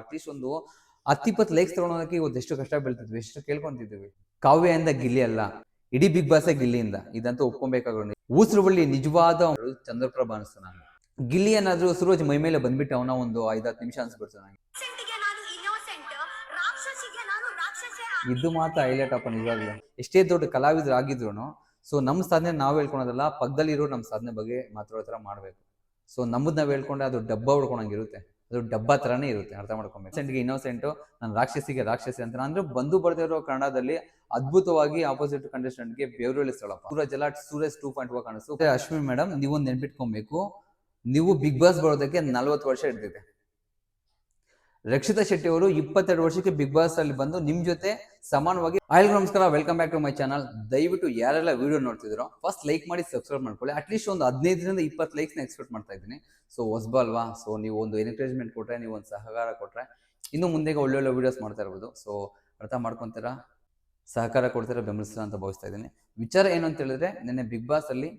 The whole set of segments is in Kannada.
ಅಟ್ಲೀಸ್ಟ್ ಒಂದು ಹತ್ತಿಪ್ಪತ್ತು ಲೈಕ್ಸ್ ತಗೊಳೋದಕ್ಕೆ ಇವತ್ತು ಎಷ್ಟು ಕಷ್ಟ ಬೀಳ್ತಿದ್ವಿ, ಎಷ್ಟು ಕೇಳ್ಕೊಂತಿದ್ವಿ. ಕಾವ್ಯದಿಂದ ಗಿಲ್ಲಿ ಅಲ್ಲ, ಇಡೀ ಬಿಗ್ ಬಾಸ್ ಗಿಲ್ಲಿಯಿಂದ, ಇದಂತೂ ಒಪ್ಕೊಬೇಕಾಗೋಣ ಊಸರು ಬಳ್ಳಿ ನಿಜವಾದ ಚಂದ್ರಪ್ರಭ ಅನಿಸ್ತು ನಾನು ಗಿಲ್ಲಿ ಏನಾದ್ರೂ ಸುರೋಜ್ ಮೈ ಮೇಲೆ ಬಂದ್ಬಿಟ್ಟು ಅವನ ಒಂದು ಐದಾತ್ತು ನಿಮಿಷ ಅನ್ಸ್ಬಿಡ್ತು ನನಗೆ ಇದು ಮಾತ್ರ ಹೈಲೈಟ್ ಅಪ್ಪ ನಿಜವಾಗ್ಲು. ಎಷ್ಟೇ ದೊಡ್ಡ ಕಲಾವಿದ್ರು ಆಗಿದ್ರು ಸೊ ನಮ್ಮ ಸಾಧನೆ ನಾವು ಹೇಳ್ಕೊಳೋದಲ್ಲ ಪಕ್ಕದಲ್ಲಿರೋ ನಮ್ಮ ಸಾಧನೆ ಬಗ್ಗೆ ಮಾತಾಡೋ ಥರ ಮಾಡಬೇಕು. ಸೊ ನಮ್ಮದು ನಾವು ಹೇಳ್ಕೊಂಡ್ರೆ ಅದು ಡಬ್ಬ ಹೊಡ್ಕೊಂಡಂಗಿರುತ್ತೆ ಅದು ಡಬ್ಬ ಥರನೇ ಇರುತ್ತೆ, ಅರ್ಥ ಮಾಡ್ಕೊಬೇಕು. ಸೆಂಟ್ಗೆ ಇನ್ನೋಸೆಂಟು ನಾನು ರಾಕ್ಷಸಿಗೆ ರಾಕ್ಷಸಿ ಅಂತ. ಅಂದ್ರೆ ಬಂದು ಬರ್ತಿರೋ ಕನ್ನಡದಲ್ಲಿ ಅದ್ಭುತವಾಗಿ ಆಪೋಸಿಟ್ ಕಂಟೆಸ್ಟೆಂಟ್ಗೆ ಬೆವರುಳ್ಳಿ ಸ್ಥಳಪ್ಪ ಸೂರಜ್ ಎಲ್ಲ ಸೂರಜ್ ಟೂ ಪಾಯಿಂಟ್ ಒನ್ ಕಾಣಿಸ್ತು. ಅಶ್ವಿನ್ ಮೇಡಮ್ ನೀವು ನೆನ್ಪಿಟ್ಕೊಬೇಕು, ನೀವು ಬಿಗ್ ಬಾಸ್ ಬರೋದಕ್ಕೆ ನಲ್ವತ್ತು ವರ್ಷ ಹಿಡ್ದಿದೆ. ರಕ್ಷಿತಾ ಶೆಟ್ಟಿ ಅವರು ಇಪ್ಪತ್ತೆರಡು ವರ್ಷಕ್ಕೆ ಬಿಗ್ ಬಾಸ್ ಅಲ್ಲಿ ಬಂದು ನಿಮ್ ಜೊತೆ ಸಮಾನವಾಗಿ ಆಯ್ಲ್ ನಮಸ್ಕಾರ. Welcome back to my channel ದಯವಿಟ್ಟು ಯಾರೆಲ್ಲ ವಿಡಿಯೋ ನೋಡ್ತಿದ್ರು ಫಸ್ಟ್ ಲೈಕ್ ಮಾಡಿ ಸಬ್ಸ್ಕ್ರೈಬ್ ಮಾಡ್ಕೊಳ್ಳಿ. ಅಟ್ಲೀಸ್ಟ್ ಒಂದು ಹದಿನೈದರಿಂದ ಇಪ್ಪತ್ತು ಲೈಕ್ಸ್ನ ಎಕ್ಸ್ಪೆಕ್ಟ್ ಮಾಡ್ತಾ ಇದ್ದೀನಿ. ಸೊ ಹೊಸಬ ಅಲ್ವಾ? ಸೊ ನೀವು ಒಂದು ಎನ್ಕರೇಜ್ಮೆಂಟ್ ಕೊಟ್ರೆ, ನೀವು ಒಂದು ಸಹಕಾರ ಕೊಟ್ರೆ, ಇನ್ನು ಮುಂದೆಗೆ ಒಳ್ಳೊಳ್ಳೆ ವಿಡಿಯೋಸ್ ಮಾಡ್ತಾ ಇರ್ಬೋದು. ಸೊ ಅರ್ಥ ಮಾಡ್ಕೊತೀರಾ? ಸಹಕಾರ ಕೊಡ್ತೀರಾ, ಬೆಂಬಲಿಸ್ತೀರಾ ಅಂತ ಭಾವಿಸ್ತಾ ಇದ್ದೀನಿ. ವಿಚಾರ ಏನು ಅಂತ ಹೇಳಿದ್ರೆ, ನಿನ್ನೆ ಬಿಗ್ ಬಾಸ್ ಅಲ್ಲಿ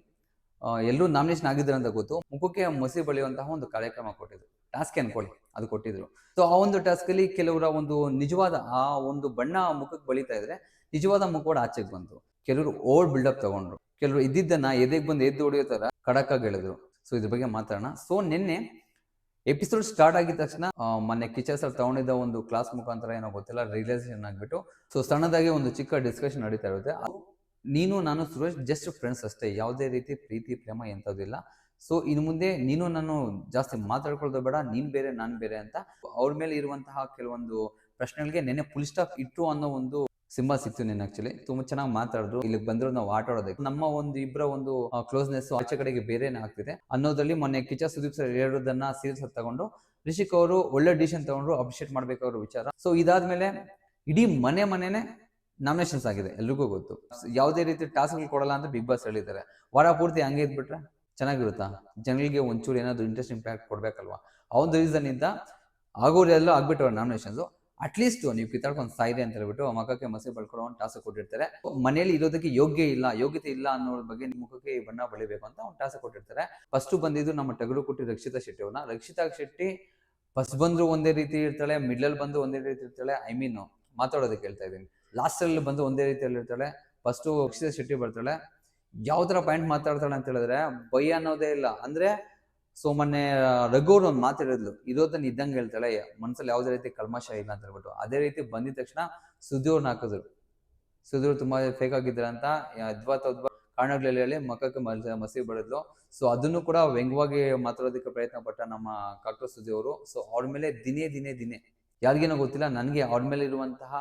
ಎಲ್ಲರೂ ನಾಮಿನೇಷನ್ ಆಗಿದ್ದಾರೆ ಅಂತ ಗೊತ್ತು. ಮುಖಕ್ಕೆ ಮಸಿ ಬಳಿಯುವಂತಹ ಒಂದು ಕಾರ್ಯಕ್ರಮ ಕೊಟ್ಟಿದ್ರು. ಟಾಸ್ಕ್ ಅನ್ಕೊಳ್ಳಿ. ಅದು ಕೊಟ್ಟಿದ್ರು. ಸೊ ಆ ಒಂದು ಟಾಸ್ಕ್ ಅಲ್ಲಿ ಕೆಲವರ ಒಂದು ನಿಜವಾದ ಆ ಒಂದು ಬಣ್ಣ ಮುಖಕ್ಕೆ ಬಳಿತಾ ಇದ್ರೆ ನಿಜವಾದ ಮುಖ ಕೂಡ ಆಚೆಗೆ ಬಂತು. ಕೆಲವರು ಓಲ್ಡ್ ಬಿಲ್ಡಪ್ ತಗೊಂಡ್ರು. ಕೆಲವರು ಇದ್ದಿದ್ದನ್ನ ಎದೆಗೆ ಬಂದು ಎದ್ದು ಹೊಡೆಯೋ ತರ ಕಡಕ ಆಗಿ ಹೇಳಿದ್ರು. ಸೊ ಇದ್ರ ಬಗ್ಗೆ ಮಾತಾಡೋಣ. ಸೊ ನಿನ್ನೆ ಎಪಿಸೋಡ್ ಸ್ಟಾರ್ಟ್ ಆಗಿದ ತಕ್ಷಣ ಮೊನ್ನೆ ಕಿಚನ್ ಸರ್ ತಗೊಂಡಿದ್ದ ಒಂದು ಕ್ಲಾಸ್ ಮುಖಾಂತರ ಏನೋ ಗೊತ್ತಿಲ್ಲ ರಿಯಲೈಸೇಷನ್ ಆಗ್ಬಿಟ್ಟು. ಸೊ ಸಣ್ಣದಾಗಿ ಒಂದು ಚಿಕ್ಕ ಡಿಸ್ಕಷನ್ ನಡೀತಾ ಇರುತ್ತೆ. ನೀನು ನಾನು ಸುರೇಶ್ ಜಸ್ಟ್ ಫ್ರೆಂಡ್ಸ್ ಅಷ್ಟೇ. ಯಾವುದೇ ರೀತಿ ಪ್ರೀತಿ ಪ್ರೇಮ ಎಂಥದ್ದಿಲ್ಲ ಸೊ ಇನ್ನು ಮುಂದೆ ನೀನು ನಾನು ಜಾಸ್ತಿ ಮಾತಾಡ್ಕೊಳ್ಳೋದು ಬೇಡ, ನೀನ್ ಬೇರೆ, ನಾನ್ ಬೇರೆ ಅಂತ ಅವ್ರ ಮೇಲೆ ಇರುವಂತಹ ಕೆಲವೊಂದು ಪ್ರಶ್ನೆಗಳಿಗೆ ನೆನ್ನೆ ಫುಲ್ ಸ್ಟಾಪ್ ಇಟ್ಟು ಅನ್ನೋ ಒಂದು ಸಿಂಬಲ್ ಸಿಕ್ತು ನೀನ್ ಆಕ್ಚುಲಿ ತುಂಬಾ ಚೆನ್ನಾಗಿ ಮಾತಾಡಿದ್ರು. ಇಲ್ಲಿಗೆ ಬಂದ್ರು ನಾವು ಆಟ ಆಡೋದಕ್ಕೆ. ನಮ್ಮ ಒಂದು ಇಬ್ಬರ ಒಂದು ಕ್ಲೋಸ್ನೆಸ್ ಆಚೆ ಕಡೆಗೆ ಬೇರೆನೇ ಆಗ್ತಿದೆ. ಅನ್ನೋದ್ರಲ್ಲಿ ಮೊನ್ನೆ ಕಿಚ ಸುದೀಪ್ ಸರ್ ಹೇಳೋದನ್ನ ಸೀರಿಯಸ್ ತಗೊಂಡು, ರಿಷಿಕ್ ಅವರು ಒಳ್ಳೆ ಡಿಸಿಷನ್ ತಗೊಂಡ್ರು ಅಪ್ರಿಷಿಯೇಟ್ ಮಾಡ್ಬೇಕು ಅವ್ರ ವಿಚಾರ. ಸೊ ಇದಾದ್ಮೇಲೆ ಇಡೀ ಮನೆ ಮನೆನೆ ನಾಮಿನೇಷನ್ಸ್ ಆಗಿದೆ. ಎಲ್ರಿಗೂ ಗೊತ್ತು. ಯಾವುದೇ ರೀತಿ ಟಾಸ್ಕ್ಗಳು ಕೊಡಲ್ಲ ಅಂತ ಬಿಗ್ ಬಾಸ್ ಹೇಳಿದ್ದಾರೆ. ವಾರ ಪೂರ್ತಿ ಹಂಗೆ ಇದ್ಬಿಟ್ರೆ? ಚೆನ್ನಾಗಿರುತ್ತಾ? ಜನಗಳಿಗೆ ಒಂಚೂರು ಏನಾದರೂ ಇಂಟ್ರೆಸ್ಟ್ ಇಂಪ್ಯಾಕ್ಟ್ ಕೊಡ್ಬೇಕಲ್ವಾ? ಆ ಒಂದು ರೀಸನ್ ಇಂದ ಆಗೋರೆಲ್ಲ ಆಗ್ಬಿಟ್ಟವ್ರೆ ನಾಮಿನೇಷನ್ಸ್ ಅಟ್ಲೀಸ್ಟ್ ನೀವು ಕಿತ್ತಾಡ್ಕೊಂಡು ಸಾಯಿರಿ ಅಂತ ಹೇಳ್ಬಿಟ್ಟು ಮಖಕ್ಕೆ ಮಸಿ ಬಳ್ಕೊಡೋ ಒಂದು ಟಾಸ್ಕ್ ಕೊಟ್ಟಿರ್ತಾರೆ. ಮನೆಯಲ್ಲಿ ಇರೋದಕ್ಕೆ ಯೋಗ್ಯ ಇಲ್ಲ, ಯೋಗ್ಯತೆ ಇಲ್ಲ ಅನ್ನೋದ್ರ ಬಗ್ಗೆ ನಿಮ್ಮ ಮುಖಕ್ಕೆ ಬಣ್ಣ ಬಳಿಬೇಕು ಅಂತ ಒಂದು ಟಾಸ್ಕ್ ಕೊಟ್ಟಿರ್ತಾರೆ. ಫಸ್ಟ್ ಬಂದಿದ್ದು ನಮ್ಮ ಟಗರು ಕೊಟ್ಟಿ ರಕ್ಷಿತಾ ಶೆಟ್ಟಿ ರಕ್ಷಿತಾ ಶೆಟ್ಟಿ ಫಸ್ಟ್ ಬಂದ್ರು ಒಂದೇ ರೀತಿ ಇರ್ತಾಳೆ ಮಿಡ್ಲಲ್ಲಿ ಬಂದು ಒಂದೇ ರೀತಿ ಇರ್ತಾಳೆ. ಐ ಮೀನ್ ಮಾತಾಡೋದಕ್ಕೆ ಹೇಳ್ತಾ ಇದ್ದೀನಿ. ಲಾಸ್ಟಲ್ಲಿ ಬಂದು ಒಂದೇ ರೀತಿಯಲ್ಲಿ ಇರ್ತಾಳೆ. ಫಸ್ಟು ರಕ್ಷಿತಾ ಶೆಟ್ಟಿ ಬರ್ತಾಳೆ. ಯಾವ ತರ ಪಾಯಿಂಟ್ ಮಾತಾಡ್ತಾಳೆ ಅಂತ ಹೇಳಿದ್ರೆ ಭಯ ಅನ್ನೋದೇ ಇಲ್ಲ. ಅಂದ್ರೆ ಸೊ ಮೊನ್ನೆ ರಘು ಅವ್ರು ಒಂದು ಮಾತಾಡಿದ್ಲು ಇರೋದನ್ನ ಇದ್ದಂಗೆ ಹೇಳ್ತಾಳೆ ಮನ್ಸಲ್ಲಿ ಯಾವುದೇ ರೀತಿ ಕಲ್ಮಶ ಇಲ್ಲ ಅಂತ ಹೇಳ್ಬಿಟ್ಟು. ಅದೇ ರೀತಿ ಬಂದಿದ ತಕ್ಷಣ ಸುದ್ದಿಯವ್ರನ್ನ ಹಾಕಿದ್ರು. ಸುದ್ದಿಯವ್ರು ತುಂಬಾ ಫೇಕ್ ಆಗಿದ್ರ ಅಂತ ಅದ್ಭುತ ಕಾರಣಗಳಲ್ಲಿ ಹೇಳಿ ಮಕ್ಕಕ್ಕೆ ಮಸಿ ಬಡಿದ್ಲು. ಸೊ ಅದನ್ನು ಕೂಡ ವ್ಯಂಗ್ಯವಾಗಿ ಮಾತಾಡೋದಕ್ಕೆ ಪ್ರಯತ್ನ ಪಟ್ಟ ನಮ್ಮ ಕಾಕ್ಟರ್ ಸುದ್ದಿ ಅವರು. ಸೊ ಅವ್ರ ಮೇಲೆ ದಿನೇ ದಿನೇ ದಿನೇ, ಯಾರಿಗೇನೋ ಗೊತ್ತಿಲ್ಲ, ನನಗೆ ಅವ್ರ ಮೇಲೆ ಇರುವಂತಹ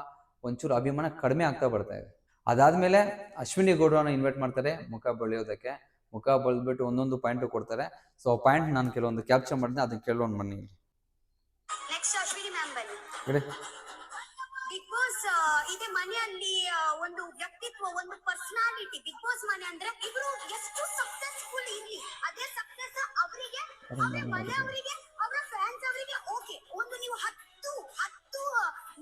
ಒಂಚೂರು ಅಭಿಮಾನ ಕಡಿಮೆ ಆಗ್ತಾ ಬರ್ತಾ ಇದೆ. ಅದಾದ್ಮೇಲೆ ಅಶ್ವಿನಿ ಗೌಡ್ರನ್ನ ಇನ್ವೈಟ್ ಮಾಡ್ತಾರೆ ಮುಖ ಬಳಿಯೋದಕ್ಕೆ. ಮುಖ ಬಳ್ದ್ಬಿಟ್ಟು ಒಂದೊಂದು ಪಾಯಿಂಟ್ ಕೊಡ್ತಾರೆ. ಸೊ ಪಾಯಿಂಟ್ ನಾನು ಕೆಲವೊಂದು ಕ್ಯಾಪ್ಚರ್ ಮಾಡಿದೆ ಅದನ್ನ ಕೇಳೋಣ ಬನ್ನಿ. ಬಿಗ್ ಬಾಸ್ ಇದೆ ಮನೆಯಲ್ಲಿ ಒಂದು ವ್ಯಕ್ತಿತ್ವ ಒಂದು ಪರ್ಸನಾಲಿಟಿ ಬಿಗ್ ಬಾಸ್ ಮನೆ ಅಂದ್ರೆ ಇವರು ಎಷ್ಟು ಸಕ್ಸಸ್ಫುಲ್ ಇರ್ಲಿ. ಅದೇ ಸಕ್ಸಸ್ ಅವರಿಗೆ ಅವರ ಮನೆಯವರಿಗೆ ಅವರ ಫ್ಯಾನ್ಸ್ ಅವರಿಗೆ ಓಕೆ ಒಂದು ನೀವು ಹತ್ತು ಹತ್ತು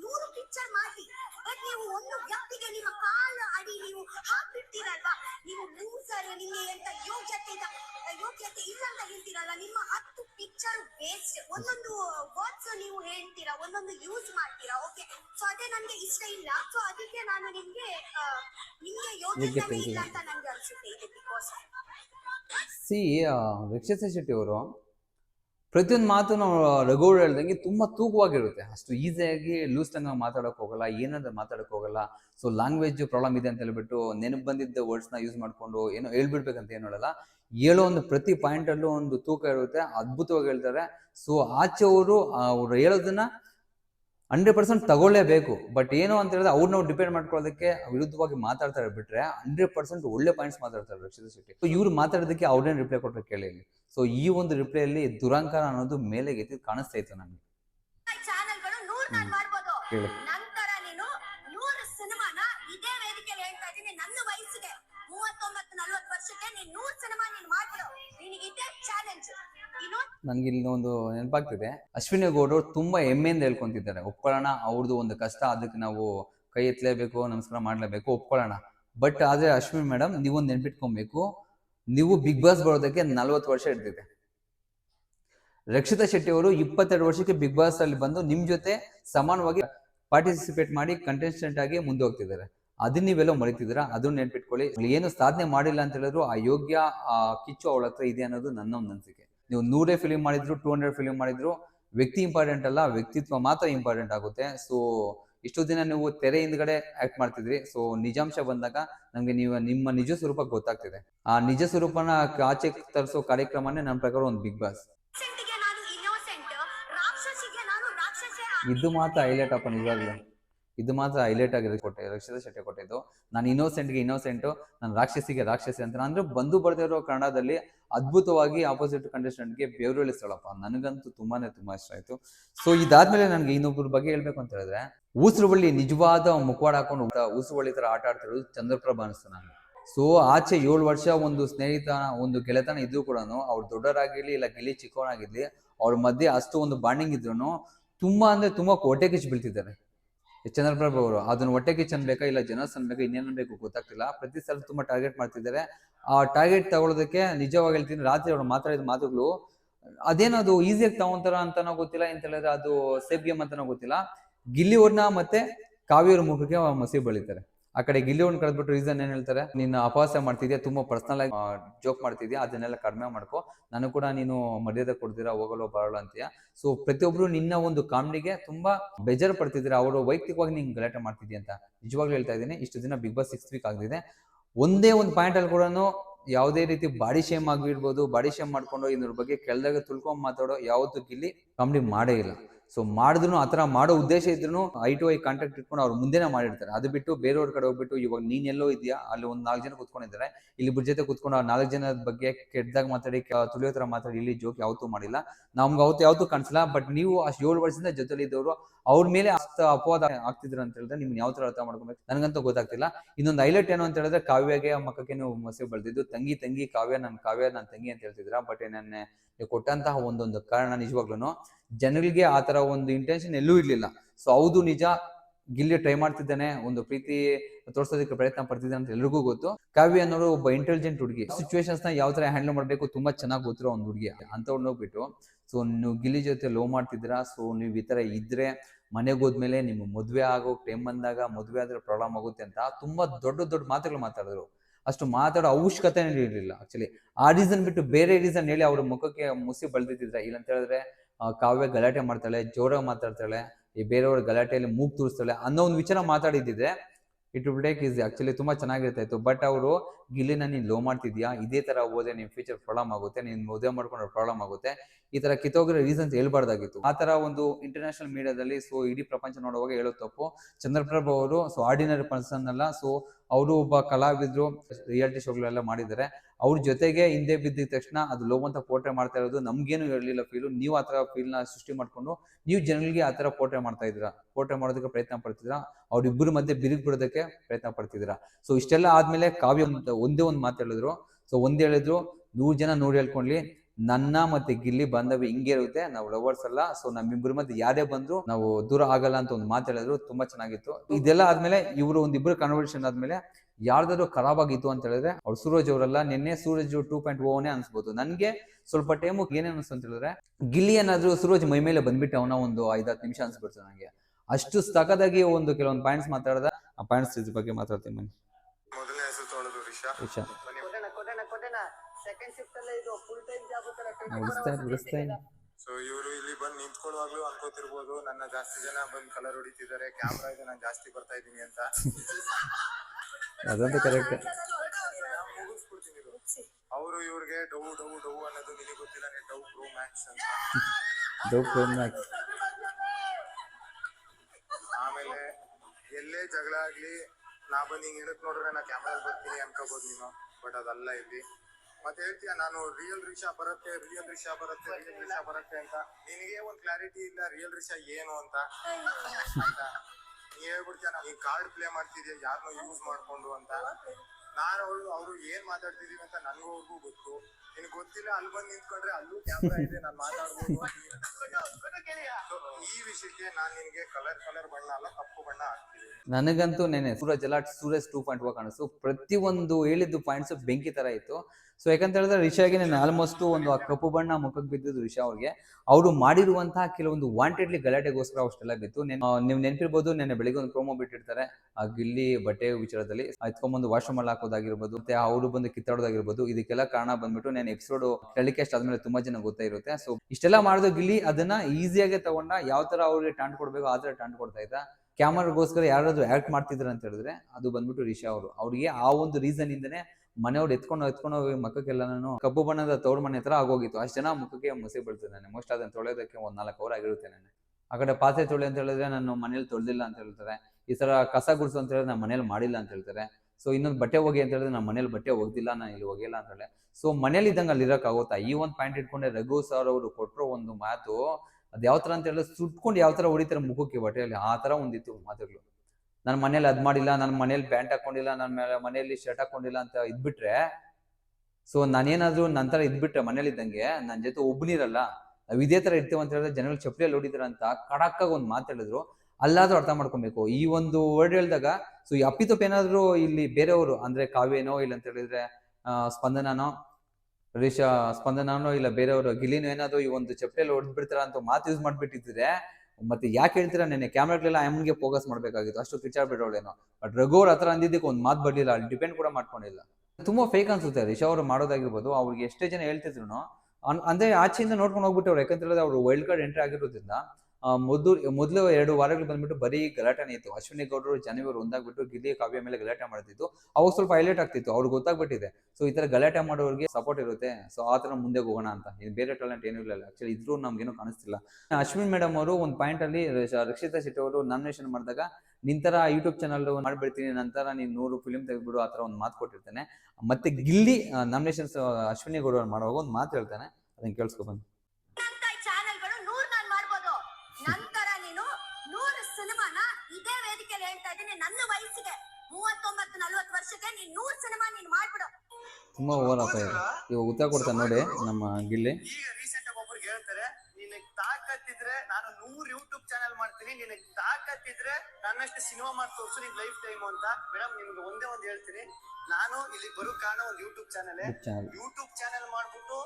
ನೂರು ಪಿಕ್ಚರ್ ಮಾಡಿ. ಬಟ್ ನೀವು ಒಂದು ವ್ಯಕ್ತಿಗೆ ನಿಮ್ಮ ಕಾಲ ಅಡಿ ನೀವು ಹಾಕ್ಬಿಡ್ತೀರಲ್ವಾ? ನೀವು ಲೂಸರ್ ನಿಮಗೆ ಎಂತ ಯೋಗ್ಯತೆ ಇಲ್ಲ ಯೋಗ್ಯತೆ ಇಲ್ಲ ಅಂತ ಹೇಳ್ತೀರಲ್ಲ ನಿಮ್ಮ ಹತ್ತು ಪಿಕ್ಚರ್ ವೇಸ್ಟ್ ಒಂದೊಂದು ವರ್ಡ್ಸ್ ನೀವು ಹೇಳ್ತೀರಾ? ಒಂದೊಂದು ಯೂಸ್ ಮಾಡ್ತೀರಾ? ಓಕೆ ಸೊ ಅದೇ ನನ್ಗೆ ಇಷ್ಟ ಇಲ್ಲ. ಸೊ ಅದಕ್ಕೆ ನಾನು ನಿಮ್ಗೆ ನಿಮ್ಗೆ ಯೋಗ್ಯತೆ ಇಲ್ಲ. ಅಂತ ನನ್ಗೆ ಅನ್ಸುತ್ತೆ ಇದು ಸಿ ರಕ್ಷಿತಾ ಶೆಟ್ಟಿ ಅವರು ಪ್ರತಿಯೊಂದು ಮಾತು ನಾವು ರಘು ಅವ್ರು ಹೇಳ್ದಂಗೆ ತುಂಬ ತೂಕವಾಗಿರುತ್ತೆ. ಅಷ್ಟು ಈಸಿಯಾಗಿ ಲೂಸ್ ಟಂಗ್ ಮಾತಾಡೋಕೆ ಹೋಗಲ್ಲ, ಏನಾದ್ರು ಮಾತಾಡೋಕೆ ಹೋಗಲ್ಲ. ಸೊ ಲ್ಯಾಂಗ್ವೇಜ್ ಪ್ರಾಬ್ಲಮ್ ಇದೆ ಅಂತ ಹೇಳ್ಬಿಟ್ಟು ನೆನಪು ಬಂದಿದ್ದ ವರ್ಡ್ಸ್ನ ಯೂಸ್ ಮಾಡಿಕೊಂಡು ಏನೋ ಹೇಳ್ಬಿಡ್ಬೇಕಂತ ಏನು ಹೇಳಲ್ಲ. ಹೇಳೋ ಒಂದು ಪ್ರತಿ ಪಾಯಿಂಟ್ ಅಲ್ಲೂ ಒಂದು ತೂಕ ಇರುತ್ತೆ, ಅದ್ಭುತವಾಗಿ ಹೇಳ್ತಾರೆ. ಸೊ ಆಚೆ ಅವರು, ಅವ್ರು ಹೇಳೋದನ್ನ ಹಂಡ್ರೆಡ್ ಪರ್ಸೆಂಟ್ ತಗೊಳ್ಳೇಬೇಕು. ಬಟ್ ಏನು ಅಂತ ಹೇಳಿದ್ರೆ ಅವ್ರು ನಾವು ಡಿಪೆಂಡ್ ಮಾಡ್ಕೊಳ್ಳೋದಕ್ಕೆ ವಿರುದ್ಧವಾಗಿ ಮಾತಾಡ್ತಾರೆ ಬಿಟ್ರೆ ಹಂಡ್ರೆಡ್ ಪರ್ಸೆಂಟ್ ಒಳ್ಳೆ ಪಾಯಿಂಟ್ಸ್ ಮಾತಾಡ್ತಾರೆ ರಕ್ಷಿತಾ ಶೆಟ್ಟಿ. ಸೊ ಇವ್ರು ಮಾತಾಡೋದಕ್ಕೆ ಅವ್ರೇನು ರಿಪ್ಲೈ ಕೊಟ್ಟರೆ ಕೇಳಿ ಸೊ ಈ ಒಂದು ರಿಪ್ಲೈಯಲ್ಲಿ ದುರಂಕಾರ ಅನ್ನೋದು ಮೇಲೆ ಎತ್ತಿ ಕಾಣಿಸ್ತಾ ಇತ್ತು ನನಗೆ. ಕೇಳಿ ನಂತರ ನೀನು ನೂರು ಸಿನಿಮಾನ ಇದೇ ವೇದಿಕೆಯಲ್ಲಿ ಹೇಳ್ತಾ ಇದ್ದೀನಿ. ನನ್ನ ವಯಸ್ಸಿಗೆ. ಮೂವತ್ತೊಂಬತ್ತು ನಲ್ವತ್ತು ವರ್ಷಕ್ಕೆ ನೀನ್ ನೂರ್ ಸಿನಿಮಾ ನೀನ್ ಮಾಡ್ಬಿಡು ನಿನಗಿದೆ ಚಾಲೆಂಜ್ ಇಲ್ಲಿ ಒಂದು ನೆನಪಾಗ್ತಿದೆ. ಅಶ್ವಿನಿ ಗೌಡರು ತುಂಬಾ ಹೆಮ್ಮೆಯಿಂದ ಹೇಳ್ಕೊಂತಿದ್ದಾರೆ. ಒಪ್ಕೊಳ್ಳೋಣ ಅವ್ರದ್ದು ಒಂದು ಕಷ್ಟ, ಅದಕ್ಕೆ ನಾವು ಕೈ ಎತ್ತಲೇಬೇಕು, ನಮಸ್ಕಾರ ಮಾಡ್ಲೇಬೇಕು, ಒಪ್ಕೊಳ್ಳೋಣ. ಬಟ್ ಆದ್ರೆ ಅಶ್ವಿನಿ ಮೇಡಮ್ ನೀವೊಂದು ನೆನ್ಪಿಟ್ಕೊಬೇಕು, ನೀವು ಬಿಗ್ ಬಾಸ್ ಬರೋದಕ್ಕೆ ನಲ್ವತ್ತು ವರ್ಷ ಇರ್ತಿದೆ ರಕ್ಷಿತಾ ಶೆಟ್ಟಿ ಅವರು ಇಪ್ಪತ್ತೆರಡು ವರ್ಷಕ್ಕೆ ಬಿಗ್ ಬಾಸ್ ಅಲ್ಲಿ ಬಂದು ನಿಮ್ ಜೊತೆ ಸಮಾನವಾಗಿ ಪಾರ್ಟಿಸಿಪೇಟ್ ಮಾಡಿ ಕಂಟೆಸ್ಟೆಂಟ್ ಆಗಿ ಮುಂದೆ ಹೋಗ್ತಿದ್ದಾರೆ. ಅದನ್ನ ನೀವೆಲ್ಲ ಮರಿತಿದ್ದೀರಾ? ಅದನ್ನ ನೆನ್ಪಿಟ್ಕೊಳ್ಳಿ. ಏನು ಸಾಧನೆ ಮಾಡಿಲ್ಲ ಅಂತ ಹೇಳಿದ್ರು ಆ ಯೋಗ್ಯ ಆ ಕಿಚ್ಚು ಅವಳ ಹತ್ರ ಇದೆ ಅನ್ನೋದು ನನ್ನ ಒಂದು ಅನಿಸಿಕೆ. ನೀವು ನೂರೇ ಫಿಲಿಮ್ ಮಾಡಿದ್ರು ಟೂ ಹಂಡ್ರೆಡ್ ಫಿಲಿಂ ಮಾಡಿದ್ರು ವ್ಯಕ್ತಿ ಇಂಪಾರ್ಟೆಂಟ್ ಅಲ್ಲ ವ್ಯಕ್ತಿತ್ವ ಮಾತ್ರ ಇಂಪಾರ್ಟೆಂಟ್ ಆಗುತ್ತೆ. ಸೊ ಇಷ್ಟು ದಿನ ನೀವು ತೆರೆ ಹಿಂದ್ಗಡೆ ಆಕ್ಟ್ ಮಾಡ್ತಿದ್ರಿ. ಸೊ ನಿಜಾಂಶ ಬಂದಾಗ ನಮ್ಗೆ ನೀವು ನಿಮ್ಮ ನಿಜ ಸ್ವರೂಪ ಗೊತ್ತಾಗ್ತಿದೆ. ಆ ನಿಜ ಸ್ವರೂಪನ ಆಚೆ ತರಿಸೋ ಕಾರ್ಯಕ್ರಮನೇ ನನ್ನ ಪ್ರಕಾರ ಒಂದು ಬಿಗ್ ಬಾಸ್ ಇದು ಮಾತ್ರ ಹೈಲೈಟ್ ಅಪ್ಪ ನಿಜವಾಗ್ಲು. ಇದು ಮಾತ್ರ ಹೈಲೈಟ್ ಆಗಿರೋದು ಕೊಟ್ಟೆ ರಕ್ಷಿತ ಶೆಟ್ಟಿ ಕೊಟ್ಟಿದ್ದು ನಾನು ಇನ್ನೋಸೆಂಟ್ಗೆ ಇನ್ನೋಸೆಂಟು ನಾನು ರಾಕ್ಷಸಿಗೆ ರಾಕ್ಷಸಿ ಅಂತ. ಅಂದ್ರೆ ಬಂದು ಬರ್ದಿರೋ ಕನ್ನಡದಲ್ಲಿ ಅದ್ಭುತವಾಗಿ ಆಪೋಸಿಟ್ ಕಂಟೆಸ್ಟೆಂಟ್ಗೆ ಸ್ಥಳಪ್ಪ ನನಗಂತೂ ತುಂಬಾನೇ ತುಂಬಾ ಇಷ್ಟ ಆಯ್ತು. ಸೊ ಇದಾದ್ಮೇಲೆ ನನಗೆ ಇನ್ನೊಬ್ಬರ ಬಗ್ಗೆ ಹೇಳ್ಬೇಕು ಅಂತ ಹೇಳಿದ್ರೆ ಊಸುರುಬಳ್ಳಿ ನಿಜವಾದ ಮುಖವಾಡ ಹಾಕೊಂಡು ಊಸುರುಬಳ್ಳಿ ತರ ಆಟ ಆಡ್ತಿರೋದು ಚಂದ್ರಪ್ರಭ ಅನಿಸ್ತು ನಾನು ಸೊ ಆಚೆ ಏಳು ವರ್ಷ ಒಂದು ಸ್ನೇಹಿತ ಒಂದು ಗೆಳೆತನ ಇದ್ರೂ ಕೂಡ ಅವ್ರು ದೊಡ್ಡರಾಗಿರ್ಲಿ ಇಲ್ಲ ಗಿಳಿ ಚಿಕ್ಕವನಾಗಿರ್ಲಿ, ಅವ್ರ ಮಧ್ಯೆ ಅಷ್ಟು ಒಂದು ಬಾಂಡಿಂಗ್ ಇದ್ರು ತುಂಬಾ ಅಂದ್ರೆ ತುಂಬಾ ಕೋಟೆ ಕಿಚ್ಚು ಬೀಳ್ತಿದ್ದಾರೆ. ಚಂದ್ರಪ್ರಭು ಅವರು, ಅದನ್ನ ಹೊಟ್ಟೆ ಕಿಚನ್ ಬೇಕಾ ಇಲ್ಲ ಜನಸ್ ಬೇಕಾ? ಇನ್ನೇನು ಬೇಕು ಗೊತ್ತಾಗ್ತಿಲ್ಲ. ಪ್ರತಿ ಸಲ ತುಂಬಾ ಟಾರ್ಗೆಟ್ ಮಾಡ್ತಿದ್ದಾರೆ. ಆ ಟಾರ್ಗೆಟ್ ತಗೊಳ್ಳೋದಕ್ಕೆ ನಿಜವಾಗಿ ಹೇಳ್ತೀನಿ, ರಾತ್ರಿ ಅವ್ರು ಮಾತಾಡಿದ ಮಾತುಗಳು ಅದೇನದು ಈಸಿಯಾಗಿ ತಗೊಂತಾರ ಅಂತಾನೋ ಗೊತ್ತಿಲ್ಲ ಅಂತ ಹೇಳಿದ್ರೆ ಅದು ಸೇಫ್ ಗೇಮ್ ಅಂತಾನೋ ಗೊತ್ತಿಲ್ಲ. ಗಿಲ್ಲಿ ಅವ್ರನ್ನ ಮತ್ತೆ ಕಾವ್ಯರ ಮುಖಕ್ಕೆ ಮಸಿ ಬಳಿತಾರೆ. ಆ ಕಡೆ ಗಿಲ್ಲಿ ಒಂದು ಕಳೆದ್ಬಿಟ್ಟು ರೀಸನ್ ಏನ್ ಹೇಳ್ತಾರೆ? ನೀನು ಅಪಹಾಸ್ಯ ಮಾಡ್ತಿದ್ಯಾ? ತುಂಬಾ ಪರ್ಸನಲ್ ಆಗಿ ಜೋಕ್ ಮಾಡ್ತಿದ್ಯಾ? ಅದನ್ನೆಲ್ಲ ಕಡಿಮೆ ಮಾಡ್ಕೋ. ನಾನು ಕೂಡ ನೀನು ಮರ್ಯಾದೆ ಕೊಡ್ತೀರಾ? ಹೋಗಲೋ ಬರಲ್ಲ ಅಂತೀಯ? ಸೊ ಪ್ರತಿಯೊಬ್ರು ನಿನ್ನ ಒಂದು ಕಾಮಿಡಿಗೆ ತುಂಬಾ ಬೇಜಾರು ಪಡ್ತಿದ್ದೀರಾ? ಅವರು ವೈಯಕ್ತಿಕವಾಗಿ ನಿಂಗೆ ಗಲಾಟೆ ಮಾಡ್ತಿದ್ಯಾ ಅಂತ ನಿಜವಾಗ್ಲೂ ಹೇಳ್ತಾ ಇದ್ದೀನಿ. ಇಷ್ಟು ದಿನ ಬಿಗ್ ಬಾಸ್ ಸಿಕ್ಸ್ ವೀಕ್ ಆಗಿದೆ ಒಂದೇ ಒಂದು ಪಾಯಿಂಟ್ ಅಲ್ಲಿ ಕೂಡ ಯಾವುದೇ ರೀತಿ ಬಾಡಿ ಶೇಮ್ ಆಗಿರ್ಬೋದು ಬಾಡಿ ಶೇಮ್ ಮಾಡ್ಕೊಂಡು ಇದ್ರ ಬಗ್ಗೆ ಕೆಳದಾಗ ತುಳ್ಕೊಂಡು ಮಾತಾಡೋ ಯಾವತ್ತೂ ಗಿಲ್ಲಿ ಕಾಮಿಡಿ ಮಾಡೇ ಇಲ್ಲ. ಸೊ ಮಾಡಿದ್ರು ಆ ಥರ ಮಾಡೋ ಉದ್ದೇಶ ಇದ್ರು ಐ ಟು ಐ ಕಾಂಟ್ರಾಕ್ಟ್ ಇಟ್ಕೊಂಡು ಅವ್ರು ಮುಂದೆನೇ ಮಾಡಿರ್ತಾರೆ. ಅದು ಬಿಟ್ಟು ಬೇರೆಯವ್ರ ಕಡೆ ಹೋಗ್ಬಿಟ್ಟು ಇವಾಗ ನೀನ್ ಎಲ್ಲೋ ಇದೆಯಾ? ಅಲ್ಲಿ ಒಂದು ನಾಲ್ಕು ಜನ ಕುತ್ಕೊಂಡಿದ್ದಾರೆ. ಇಲ್ಲಿ ಇಬ್ಬರ ಜೊತೆ ಕುತ್ಕೊಂಡು ಆ ನಾಲ್ಕು ಜನದ ಬಗ್ಗೆ ಕೆಟ್ಟದಾಗ ಮಾತಾಡಿ ತುಳಿಯೋ ಥರ ಮಾತಾಡಿ, ಇಲ್ಲಿ ಜೋಕ್ ಯಾವತ್ತೂ ಮಾಡಿಲ್ಲ. ನಮ್ಗೆ ಅವತ್ತು ಯಾವತ್ತೂ ಕಾಣಿಸಿಲ್ಲ. ಬಟ್ ನೀವು ಅಷ್ಟು ಏಳು ವರ್ಷದಿಂದ ಜೊತೆಲಿ ಇದ್ದವರು ಅವ್ರ ಮೇಲೆ ಅಪವಾದ ಆಗ್ತಿದ್ರು ಅಂತ ಹೇಳಿದ್ರೆ ನಿಮ್ಗೆ ಯಾವ ತರ ಅರ್ಥ ಮಾಡ್ಕೊಬೇಕು? ನನಗಂತೂ ಗೊತ್ತಾಗ್ತಿಲ್ಲ. ಇನ್ನೊಂದು ಹೈಲೈಟ್ ಏನು ಅಂತ ಹೇಳಿದ್ರೆ ಕಾವ್ಯಗೆ ಮಕ್ಕಕ್ಕೆ ನೀವು ಮಸಿ ಬೆಳೆದಿದ್ದು, ತಂಗಿ ತಂಗಿ, ಕಾವ್ಯ, ನನ್ನ ಕಾವ್ಯ, ನನ್ನ ತಂಗಿ ಅಂತ ಹೇಳ್ತಿದ್ರ ಬಟ್ ಏನೇ ಕೊಟ್ಟಂತಹ ಒಂದೊಂದು ಕಾರಣ ನಿಜವಾಗ್ಲೂ ಜನಗಳಿಗೆ ಆ ತರ ಒಂದು ಇಂಟೆನ್ಷನ್ ಎಲ್ಲೂ ಇರ್ಲಿಲ್ಲ. ಸೊ ಹೌದು ನಿಜ, ಗಿಲ್ಲಿ ಟ್ರೈ ಮಾಡ್ತಿದ್ದಾನೆ, ಒಂದು ಪ್ರೀತಿ ತೋರ್ಸೋದಕ್ಕೆ ಪ್ರಯತ್ನ ಪಡ್ತಿದ್ದಾನೆ ಅಂತ ಎಲ್ರಿಗೂ ಗೊತ್ತು. ಕಾವ್ಯ ಅನ್ನೋರು ಒಬ್ಬ ಇಂಟೆಲಿಜೆಂಟ್ ಹುಡುಗಿ. ಸಿಚುವೇಶನ್ಸ್ನ ಯಾವ ತರ ಹ್ಯಾಂಡಲ್ ಮಾಡಬೇಕು ತುಂಬಾ ಚೆನ್ನಾಗಿ ಗೊತ್ತಿರೋ ಒಂದು ಹುಡುಗಿ. ಅಂತ ಹೋಗ್ಬಿಟ್ಟು, ಸೊ, ನೀವು ಗಿಲ್ಲಿ ಜೊತೆ ಲೋ ಮಾಡ್ತಿದ್ದೀರಾ? ಸೊ ನೀವು ಈ ತರ ಇದ್ರೆ ಮನೆಗೆ ಹೋದ್ಮೇಲೆ ನಿಮ್ಮ ಮದುವೆ ಆಗೋ ಟೈಮ್ ಬಂದಾಗ ಮದುವೆ ಆದರೆ ಪ್ರಾಬ್ಲಮ್ ಆಗುತ್ತೆ ಅಂತ ತುಂಬಾ ದೊಡ್ಡ ದೊಡ್ಡ ಮಾತುಗಳು ಮಾತಾಡಿದ್ರು. ಅಷ್ಟು ಮಾತಾಡೋ ಅವಶ್ಯಕತೆ ಇರಲಿಲ್ಲ. ಆಕ್ಚುಲಿ ಆ ರೀಸನ್ ಬಿಟ್ಟು ಬೇರೆ ರೀಸನ್ ಹೇಳಿ ಅವ್ರ ಮುಖಕ್ಕೆ ಮುಸಿ ಬೆಳೆದಿದ್ರೆ ಇಲ್ಲ ಅಂತ ಹೇಳಿದ್ರೆ ಕಾವ್ಯ ಗಲಾಟೆ ಮಾಡ್ತಾಳೆ, ಜೋರಾಗಿ ಮಾತಾಡ್ತಾಳೆ, ಈ ಬೇರೆಯವ್ರ ಗಲಾಟೆಯಲ್ಲಿ ಮೂಗ್ ತೂರಿಸ್ತಾಳೆ ಅನ್ನೋ ಒಂದು ವಿಚಾರ ಮಾತಾಡಿದ್ದಿದ್ರೆ it will take easy actually ತುಂಬಾ ಚೆನ್ನಾಗಿರ್ತಾ ಇತ್ತು ಬಟ್ ಅವರು, ಗಿಲ್ಲಿನ ನೀನು ಲೋ ಮಾಡ್ತಿದ್ಯಾ ಇದೇ ತರ ಹೋದ್ರೆ ನಿಮ್ ಫ್ಯೂಚರ್ ಪ್ರಾಬ್ಲಮ್ ಆಗುತ್ತೆ. ನೀನ್ ಮದುವೆ ಮಾಡ್ಕೊಂಡ್ರೆ ಪ್ರಾಬ್ಲಮ್ ಆಗುತ್ತೆ. ಈ ತರ ಕಿತ್ತೋಗಿರೋ ರೀಸನ್ಸ್ ಹೇಳ್ಬಾರ್ದಾಗಿತ್ತು. ಆ ತರ ಒಂದು ಇಂಟರ್ನ್ಯಾಷನಲ್ ಮೀಡಿಯಾದಲ್ಲಿ ಸೊ ಇಡೀ ಪ್ರಪಂಚ ನೋಡುವಾಗ ಹೇಳೋ ತಪ್ಪು. ಚಂದ್ರಪ್ರಭು ಅವರು ಸೊ ಆರ್ಡಿನರಿ ಪರ್ಸನ್ ಅಲ್ಲ. ಸೊ ಅವರು ಒಬ್ಬ ಕಲಾವಿದ್ರು ರಿಯಾಲಿಟಿ ಶೋಗಳೆಲ್ಲ ಮಾಡಿದ್ದಾರೆ. ಅವ್ರ ಜೊತೆಗೆ ಹಿಂದೆ ಬಿದ್ದಿದ ತಕ್ಷಣ ಅದು ಲೋಮಂತ ಅಂತ ಪೋರ್ಟ್ರೆ ಮಾಡ್ತಾ ಇರೋದು, ನಮ್ಗೇನು ಇರಲಿಲ್ಲ ಫೀಲು ನೀವು ಆ ಥರ ಫೀಲ್ನ ಸೃಷ್ಟಿ ಮಾಡ್ಕೊಂಡು ನೀವು ಜನಗಳಿಗೆ ಆ ಥರ ಪೋರ್ಟ್ರೆ ಮಾಡ್ತಾ ಇದ್ದೀರಾ? ಪೋರ್ಟ್ರೆ ಮಾಡೋದಕ್ಕೆ ಪ್ರಯತ್ನ ಪಡ್ತಿದ್ದೀರಾ? ಅವ್ರಿಬ್ಬರ ಮಧ್ಯೆ ಬಿರುಕು ಬಿಡೋದಕ್ಕೆ ಪ್ರಯತ್ನ ಪಡ್ತಿದ್ದೀರಾ? ಸೊ ಇಷ್ಟೆಲ್ಲ ಆದ್ಮೇಲೆ ಕಾವ್ಯ ಒಂದು- ಒಂದೇ ಮಾತು ಹೇಳಿದ್ರು. ಸೊ ಒಂದ್ ಹೇಳಿದ್ರು, ನೂರ್ ಜನ ನೋಡಿ ಹೇಳ್ಕೊಂಡ್ಲಿ, ನನ್ನ ಮತ್ತೆ ಗಿಲ್ಲಿ ಬಾಂಧವ್ಯ ಹಿಂಗೆ ಇರುತ್ತೆ, ನಾವು ಲವರ್ಸ್ ಅಲ್ಲ ಸೊ ನಮ್ಮಿಬ್ಬರ ಮಧ್ಯೆ ಯಾರೇ ಬಂದ್ರು ನಾವು ದೂರ ಆಗಲ್ಲ ಅಂತ ಒಂದು ಮಾತು ಹೇಳಿದ್ರು, ತುಂಬಾ ಚೆನ್ನಾಗಿತ್ತು. ಇದೆಲ್ಲ ಆದ್ಮೇಲೆ ಇವರು ಒಂದಿಬ್ರು ಕನ್ವರ್ಸೇಷನ್ ಆದ್ಮೇಲೆ ಯಾರ್ದಾದ್ರು ಖರಾಬ್ ಆಗಿತ್ತು ಅಂತ ಹೇಳಿದ್ರೆ ಅವ್ರು ಸೂರಜ್ ಅವರಲ್ಲ ನಿನ್ನೆ ಸೂರಜ್ ಟೂ ಪಾಯಿಂಟ್ ಓನೇ ಅನ್ಸ್ಬೋದು. ನನ್ಗೆ ಸ್ವಲ್ಪ ಟೈಮು ಏನೇ ಅನ್ಸ್ತು ಅಂತ ಹೇಳಿದ್ರೆ ಗಿಲ್ಲಿ ಏನಾದ್ರು ಸೂರಜ್ ಮೈ ಮೇಲೆ ಬಂದ್ಬಿಟ್ಟು ಅವನ ಒಂದು ಐದ್ ಹತ್ತು ನಿಮಿಷ ಅನ್ಸ್ಬಿಡ್ತು ನನಗೆ ಅಷ್ಟು ಸಖದಾಗಿ ಒಂದು ಕೆಲವೊಂದು ಪಾಯಿಂಟ್ಸ್ ಮಾತಾಡ್ದ. ಆ ಪಾಯಿಂಟ್ಸ್ ಇದ್ರ ಬಗ್ಗೆ ಮಾತಾಡ್ತೀನಿ ಬನ್ನಿ. ಸೊ ಇವರು ಇಲ್ಲಿ ಬಂದು ನಿಂತ್ಕೊಳ್ಳುವಾಗ್ಲೂ ಅನ್ಕೋತಿರ್ಬೋದು. ನನ್ನ ಜಾಸ್ತಿ ಜನ ಬಂದು ಕಲರ್ ಹೊಡಿತಿದ್ದಾರೆ. ಕ್ಯಾಮ್ರಾ ಇದೆ ನಾನು ಜಾಸ್ತಿ ಬರ್ತಾ ಇದ್ದೀನಿ ಅಂತ. ಅದಂತೂ ಕರೆಕ್ಟ್ ಅವರು ಇವ್ರಿಗೆ ಡೌ ಡೌ ಡೌ ಅನ್ನೋದು ನಿನಗೆ ಗೊತ್ತಿಲ್ಲ ನೀನು ಡೌ ಪ್ರೋ ಮ್ಯಾಕ್ಸ್ ಅಂತ. ಡೋಪ್ ಮ್ಯಾಕ್ಸ್ ಆಮೇಲೆ ಎಲ್ಲೇ ಜಗಳ ಆಗ್ಲಿ ನಾ ಬಂದು ಹಿಂಗೆ ಏನಕ್ಕೆ ನೋಡ್ರೆ ನಾ ಕ್ಯಾಮ್ರಾಲ್ ಬರ್ತೀನಿ ಅನ್ಕೋಬೋದು ನೀನು ಬಟ್ ಅದಲ್ಲ ಇಲ್ಲಿ. ಮತ್ತೆ ಹೇಳ್ತೀಯ ನಾನು ರಿಯಲ್ ರಿಷಾ ಬರುತ್ತೆ ರಿಯಲ್ ರಿಷಾ ಬರುತ್ತೆ ರಿಯಲ್ ರಿಷಾ ಬರುತ್ತೆ ಅಂತ. ನಿನಗೆ ಒಂದು ಕ್ಲಾರಿಟಿ ಇಲ್ಲ ರಿಯಲ್ ರಿಷಾ ಏನು ಅಂತ? ನೀ ಹೇಳ್ಬಿಡ್ತೀಯ ಈ ಕಾರ್ಡ್ ಪ್ಲೇ ಮಾಡ್ತಿದ್ಯಾ ಯಾರನ್ನೋ ಯೂಸ್ ಮಾಡ್ಕೊಂಡು ಅಂತ. ನಾನು ಅವಳು ಅವ್ರು ಏನ್ ಮಾತಾಡ್ತಿದೀವಿ ಅಂತ ನನಗೂ ಅವ್ರಿಗೂ ಗೊತ್ತು. ನಿನ್ ಗೊತ್ತಿಲ್ಲ, ಅಲ್ಲಿ ಬಂದು ನಿಂತ್ಕೊಂಡ್ರೆ ಅಲ್ಲೂ ಕ್ಯಾಮ್ರಾ ಇದೆ, ನಾನು ಮಾತಾಡ್ಬೋದು ಈ ವಿಷಯಕ್ಕೆ ನಾನು ನಿನ್ಗೆ ಕಲರ್ ಕಲರ್ ಬಣ್ಣ ಅಲ್ಲ, ಕಪ್ಪು ಬಣ್ಣ ಹಾಕ್ತೀನಿ. ನನಗಂತೂ ನೆನೆ, ಸೂರಜ್ ಎಲ್ಲ ಸೂರಜ್ ಟೂ ಪಾಯಿಂಟ್ ಕಾಣಿಸ್ತು. ಒಂದು ಹೇಳಿದ್ದು ಪಾಯಿಂಟ್ಸ್ ಬೆಂಕಿ ತರ ಇತ್ತು. ಸೊ ಯಾಕಂತ ಹೇಳಿದ್ರೆ ರಿಷಾಗೆ ನಾನು ಆಲ್ಮೋಸ್ಟ್ ಒಂದು ಆ ಕಪ್ಪು ಬಣ್ಣ ಮುಖಕ್ಕೆ ಬಿದ್ದಿದ್ದು ರಿಷಾ ಅವ್ರಿಗೆ. ಅವರು ಮಾಡಿರುವಂತಹ ಕೆಲವೊಂದು ವಾಂಟೆಡ್ಲಿ ಗಲಾಟೆಗೋಸ್ಕರ ಅವಷ್ಟೆಲ್ಲ ಬಿತ್ತು. ನೀವು ನೆನಪಿರ್ಬೋದು, ನೆನ್ನೆ ಬೆಳಿಗ್ಗೆ ಒಂದು ಪ್ರೋಮೋ ಬಿಟ್ಟಿರ್ತಾರೆ. ಆ, ಗಿಲ್ಲಿ, ಬಟ್ಟೆ ವಿಚಾರದಲ್ಲಿ. ಎತ್ಕೊಂಡ್ಬಂದು ವಾಶ್ರೂಮ್ ಅಲ್ಲಿ ಹಾಕೋದಾಗಿರ್ಬೋದು, ಮತ್ತೆ ಅವರು ಬಂದು ಕಿತ್ತಾಡೋದಾಗಿರ್ಬೋದು. ಇದಕ್ಕೆಲ್ಲ ಕಾರಣ ಬಂದ್ಬಿಟ್ಟು ನಾನು ಎಪಿಸೋಡ್ ಟೆಲಿಕಾಸ್ಟ್ ಆದ್ಮೇಲೆ ತುಂಬಾ ಜನ ಗೊತ್ತಾಗಿರುತ್ತೆ. ಸೊ ಇಷ್ಟೆಲ್ಲ ಮಾಡಿದ ಗಿಲ್ಲಿ, ಅದನ್ನ ಈಸಿಯಾಗಿ ತಗೊಂಡ ಯಾವ ತರ ಅವ್ರಿಗೆ ಟಾಂಟ್ ಕೊಡ್ಬೇಕು ಆ ತರ ಟಾಂಟ್ ಕೊಡ್ತಾ ಇದ್ದ. ಕ್ಯಾಮರಾಗೋಸ್ಕರ ಯಾರಾದ್ರೂ ಆಕ್ಟ್ ಮಾಡ್ತಿದ್ರು ಅಂತ ಹೇಳಿದ್ರೆ ಅದು ಬಂದ್ಬಿಟ್ಟು ರಿಷಾ ಅವರು. ಅವ್ರಿಗೆ ಆ ಒಂದು ರೀಸನ್ ಇಂದನೇ ಮನೆಯವ್ರು ಎತ್ಕೊಂಡು ಎತ್ಕೊಂಡು ಹೋಗಿ ಮಕ್ಕಕ್ಕೆಲ್ಲ ನಾನು ಕಬ್ಬು ಬಣ್ಣದ ತೋರ್ ಮನೆ ಹತ್ರ ಆಗೋಗಿತ್ತು. ಅಷ್ಟು ಜನ ಮುಖಕ್ಕೆ ಮುಸಿ ಬೀಳ್ತಿದ್ದಾನೆ ಮೋಸ್ಟ್ ಅದನ್ನ ತೊಳೆಯೋದಕ್ಕೆ ಒಂದ್ ನಾಲ್ಕು ಅವರ್ ಆಗಿರುತ್ತೆ ನಾನು. ಆ ಕಡೆ ಪಾತ್ರೆ ತೊಳೆ ಅಂತ ಹೇಳಿದ್ರೆ ನಾನು ಮನೇಲಿ ತೊಳೆದಿಲ್ಲ ಅಂತ ಹೇಳ್ತಾರೆ. ಈ ತರ ಕಸ ಗುಡ್ಸು ಅಂತ ಹೇಳಿದ್ರೆ ನಾನು ಮನೇಲಿ ಮಾಡಿಲ್ಲ ಅಂತ ಹೇಳ್ತಾರೆ. ಸೊ ಇನ್ನೊಂದು ಬಟ್ಟೆ ಹೋಗಿ ಅಂತ ಹೇಳಿದ್ರೆ ನಾನು ಮನೇಲಿ ಬಟ್ಟೆ ಒಗ್ದಿಲ್ಲ, ನಾನು ಇಲ್ಲಿ ಹೋಗಿಲ್ಲ ಅಂತ ಹೇಳಿ ಸೊ ಮನೇಲಿ ಇದ್ದಂಗೆ ಅಲ್ಲಿ ಇರೋಕ್ಕಾಗುತ್ತಾ ಈ ಒಂದು ಪಾಯಿಂಟ್ ಇಟ್ಕೊಂಡೆ ರಘು ಸರ್ ಅವರು ಕೊಟ್ಟರು ಒಂದು ಮಾತು. ಅದು ಯಾವ ತರ ಅಂತ ಹೇಳಿದ್ರೆ ಸುಟ್ಕೊಂಡು ಯಾವ ತರ ಹೊಡಿತಾರೆ ಮುಖಕ್ಕೆ ಬಟ್ಟೆಯಲ್ಲಿ, ಆ ತರ ಒಂದಿತ್ತು ಮಾತುಗಳು. ನನ್ನ ಮನೇಲಿ ಅದ್ ಮಾಡಿಲ್ಲ ನನ್ನ ಮನೇಲಿ ಪ್ಯಾಂಟ್ ಹಾಕೊಂಡಿಲ್ಲ ನನ್ನ ಮನೆಯಲ್ಲಿ ಶರ್ಟ್ ಹಾಕೊಂಡಿಲ್ಲ ಅಂತ ಇದ್ಬಿಟ್ರೆ ಸೊ ನಾನೇನಾದ್ರೂ ನನ್ನ ತರ ಇದ್ಬಿಟ್ರೆ ಮನೇಲಿ ಇದ್ದಂಗೆ ನನ್ನ ಜೊತೆ ಒಬ್ಬನಿರಲ್ಲ ನಾವ್ ಇದೇ ತರ ಇರ್ತೀವಿ ಅಂತ ಹೇಳಿದ್ರೆ ಜನಗಳು ಚಪ್ಪಲಿಯಲ್ಲಿ ಹೊಡಿತಾರ ಅಂತ ಕಡಕ್ಕಾಗಿ ಒಂದು ಮಾತು ಹೇಳಿದ್ರು, ಅಲ್ಲಾದ್ರೂ ಅರ್ಥ ಮಾಡ್ಕೊಬೇಕು. ಈ ಒಂದು ವರ್ಡ್ ಹೇಳಿದಾಗ ಸೊ ಈ ಅಪ್ಪಿತಪ್ಪ ಏನಾದ್ರು ಇಲ್ಲಿ ಬೇರೆಯವರು, ಅಂದ್ರೆ ಕಾವ್ಯನೋ ಇಲ್ಲ ಅಂತ ಹೇಳಿದ್ರೆ ಸ್ಪಂದನನೋ, ರಿಷಾ ಸ್ಪಂದನನೋ ಇಲ್ಲ ಬೇರೆಯವರು ಗಿಲಿನೋ ಏನಾದ್ರು ಈ ಒಂದು ಚಪ್ಪಲಿಯಲ್ಲಿ ಹೊಡೆದ್ಬಿಡ್ತಾರ ಅಂತ ಮಾತು ಯೂಸ್ ಮಾಡ್ಬಿಟ್ಟಿದ್ರೆ ಮತ್ತೆ ಯಾಕೆ ಹೇಳ್ತೀರಾ ನೆನೆ ಕ್ಯಾಮ್ರಾಗಳೆಲ್ಲ ಅಮ್ಮನ್ಗೆ ಫೋಕಸ್ ಮಾಡಬೇಕಾಗಿತ್ತು. ಅಷ್ಟು ಕಿಚ್ಚಾಡ್ಬಿಡೋಳೇನೋ ಬಟ್ ರಘು ಅವ್ರ ಹತ್ರ ಅಂದಿದ್ದಕ್ಕೆ ಒಂದು ಮಾತು ಬರ್ಲಿಲ್ಲ. ಅಲ್ಲಿ ಡಿಪೆಂಡ್ ಕೂಡ ಮಾಡ್ಕೊಂಡಿಲ್ಲ. ತುಂಬಾ ಫೇಕ್ ಅನ್ಸುತ್ತೆ ರಿಷಾ ಅವರು ಮಾಡೋದಾಗಿರ್ಬೋದು. ಅವ್ರಿಗೆ ಎಷ್ಟೇ ಜನ ಹೇಳ್ತಿದ್ರು ಅಂದ್ರೆ ಆಚೆಯಿಂದ ನೋಡ್ಕೊಂಡು ಹೋಗ್ಬಿಟ್ಟವ್ರು. ಯಾಕಂತ ಹೇಳಿದ್ರೆ ಅವರು ವೈಲ್ಡ್ ಕಾರ್ಡ್ ಎಂಟ್ರಿ ಆಗಿರೋದ್ರಿಂದ ಮೊದ್ಲು, ಮೊದಲು ಎರಡು ವಾರಗಳು ಬಂದ್ಬಿಟ್ಟು ಬರೀ ಗಲಾಟೆನೇ ಇತ್ತು. ಅಶ್ವಿನಿ ಗೌಡರು ಜನವರು ಒಂದಾಗ್ಬಿಟ್ಟು ಗಿಲ್ಲಿ ಕಾವ್ಯ ಮೇಲೆ ಗಲಾಟೆ ಮಾಡ್ತಿತ್ತು. ಅವಾಗ ಸ್ವಲ್ಪ ಹೈಲೈಟ್ ಆಗ್ತಿತ್ತು. ಅವ್ರಿಗೆ ಗೊತ್ತಾಗ್ಬಿಟ್ಟಿದೆ. ಸೊ ಈ ತರ ಗಲಾಟೆ ಮಾಡೋರಿಗೆ ಸಪೋರ್ಟ್ ಇರುತ್ತೆ. ಸೊ ಆ ತರ ಮುಂದೆ ಹೋಗೋಣ ಅಂತ. ಇದು ಬೇರೆ ಟ್ಯಾಲೆಂಟ್ ಏನೂ ಇಲ್ಲ ಆಕ್ಚುಲಿ ಇದ್ರೂ ನಮ್ಗೇನು ಕಾಣಿಸ್ತಿಲ್ಲ. ಅಶ್ವಿನ್ ಮೇಡಮ್ ಅವರು ಒಂದು ಪಾಯಿಂಟ್ ಅಲ್ಲಿ ರಕ್ಷಿತಾ ಶೆಟ್ಟಿ ಅವರು ನಾಮಿನೇಷನ್ ಮಾಡಿದಾಗ ನಿಂತರ ಯೂಟ್ಯೂಬ್ ಚಾನಲ್ ಮಾಡ್ಬಿಡ್ತೀನಿ. ನಂತರ ನೀನು ನೂರು ಫಿಲ್ಮ್ ತೆಗೆದ್ಬಿಡು. ಆ ತರ ಒಂದು ಮಾತು ಕೊಟ್ಟಿರ್ತಾನೆ. ಮತ್ತೆ ಗಿಲ್ಲಿ ನಾಮಿನೇಷನ್ಸ್ ಅಶ್ವಿನಿ ಗೌಡ ಅವ್ರು ಮಾಡುವಾಗ ಒಂದು ಮಾತು ಹೇಳ್ತಾನೆ. ಅದನ್ನ ಕೇಳಿಸ್ಕೊಬಂದು ತುಂಬಾ ಓವರ್ ಆಗ್ತಾ ಇದೆ. ಇವಾಗ ಉತ್ತರ ಕೊಡ್ತಾನೆ ನೋಡಿ ನಮ್ಮ ಗಿಲ್ಲಿ. ಈಗ ರೀಸೆಂಟ್ ಆಗಿ ಒಬ್ರಿಗೆ ಹೇಳ್ತಾರೆ ನಿನಗ್ ತಾಕತ್ತಿದ್ರೆ ನಾನು ನೂರ್ ಯೂಟ್ಯೂಬ್ ಚಾನೆಲ್ ಮಾಡ್ತೀನಿ ನಿನಗ್ ತಾಕತ್ತಿದ್ರೆ ನನ್ನಷ್ಟು ಸಿನಿಮಾ ಮಾಡಿ ತೋರ್ಸು ನಿನ್ ಲೈಫ್ ಟೈಮ್ ಅಂತ. ಮೇಡಮ್ ನಿಮ್ಗೆ ಒಂದೇ ಒಂದ್ ಹೇಳ್ತೀನಿ. ನಾನು ಇಲ್ಲಿ ಬರೋ ಕಾರಣ ಒಂದು YouTube channel channel YouTube channel ಮಾಡ್ಬಿಟ್ಟು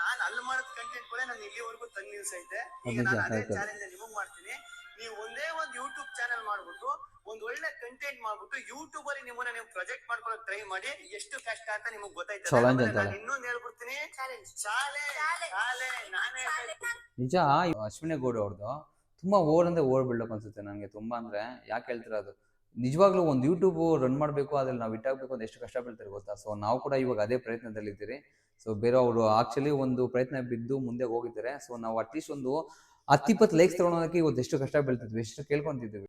ನಾನು ಅಲ್ಲಿ ಮಾಡಿದ ಕಂಟೆಂಟ್ ಕೂಡ ನಾನು ಇಲ್ಲಿವರೆಗೂ ತಂದು ನಿಲ್ಸೈತೆ. ಈಗ ನಾನು ಅದೇ. ಚಾಲೆಂಜ್ ನಿಮಗ್ ಮಾಡ್ತೀನಿ. ನೀವು ಒಂದೇ ಒಂದು ಯೂಟ್ಯೂಬ್ ಚಾನೆಲ್ ಮಾಡ್ಬಿಟ್ಟು ಒಂದ್ ಒಳ್ಳೆ ಕಂಟೆಂಟ್ ಮಾಡ್ಬಿಟ್ಟು ಯೂಟ್ಯೂಬ್ ಅಲ್ಲಿ ನಿಮ್ಮನ್ನ ನೀವು ಪ್ರೊಜೆಕ್ಟ್ ಮಾಡ್ಕೊಳಕ್ ಟ್ರೈ ಮಾಡಿ ಎಷ್ಟು ಕಷ್ಟ ಅಂತ ನಿಮಗ್ ಗೊತ್ತಾಯ್ತದೆ. ನಾನು ಇನ್ನೊಂದ್ ಹೇಳ್ಬಿಡ್ತೀನಿ. ಚಾಲೆಂಜ್ ಶಾಲೆ ಶಾಲೆ ನಾನೇ ನಿಜ ಅಶ್ವಿನಿ ಗೌಡ ಅವ್ರದ್ದು ತುಂಬಾ ಓವರ್ ಅಂದ್ರೆ ಓವರ್ ಬಿಲ್ಡಪ್ ಅನ್ಸುತ್ತೆ ನನಗೆ ತುಂಬಾ ಅಂದ್ರೆ. ಯಾಕೆ ಹೇಳ್ತೀರಾ ಅದು? ನಿಜವಾಗ್ಲೂ ಒಂದು ಯೂಟ್ಯೂಬ್ ರನ್ ಮಾಡಬೇಕು ಅದ್ರಲ್ಲಿ ನಾವು ಇಟ್ಟಾಗಬೇಕು ಅಂತ ಎಷ್ಟು ಕಷ್ಟ ಬೀಳ್ತಾರೆ ಗೊತ್ತಾ? ಸೊ ನಾವು ಕೂಡ ಇವಾಗ ಅದೇ ಪ್ರಯತ್ನದಲ್ಲಿದ್ದೀರಿ. ಸೊ ಬೇರೆ ಅವರು ಆಕ್ಚುಲಿ ಒಂದು ಪ್ರಯತ್ನ ಬಿದ್ದು ಮುಂದೆ ಹೋಗಿದ್ದಾರೆ. ಸೊ ನಾವು ಅಟ್ಲೀಸ್ಟ್ ಒಂದು ಹತ್ತಿಪ್ಪತ್ತು ಲೈಕ್ಸ್ ತಗೊಳೋದಕ್ಕೆ ಇವತ್ತು ಎಷ್ಟು ಕಷ್ಟ ಬೀಳ್ತಿದ್ವಿ ಎಷ್ಟು ಕೇಳ್ಕೊಂತಿದ್ವಿ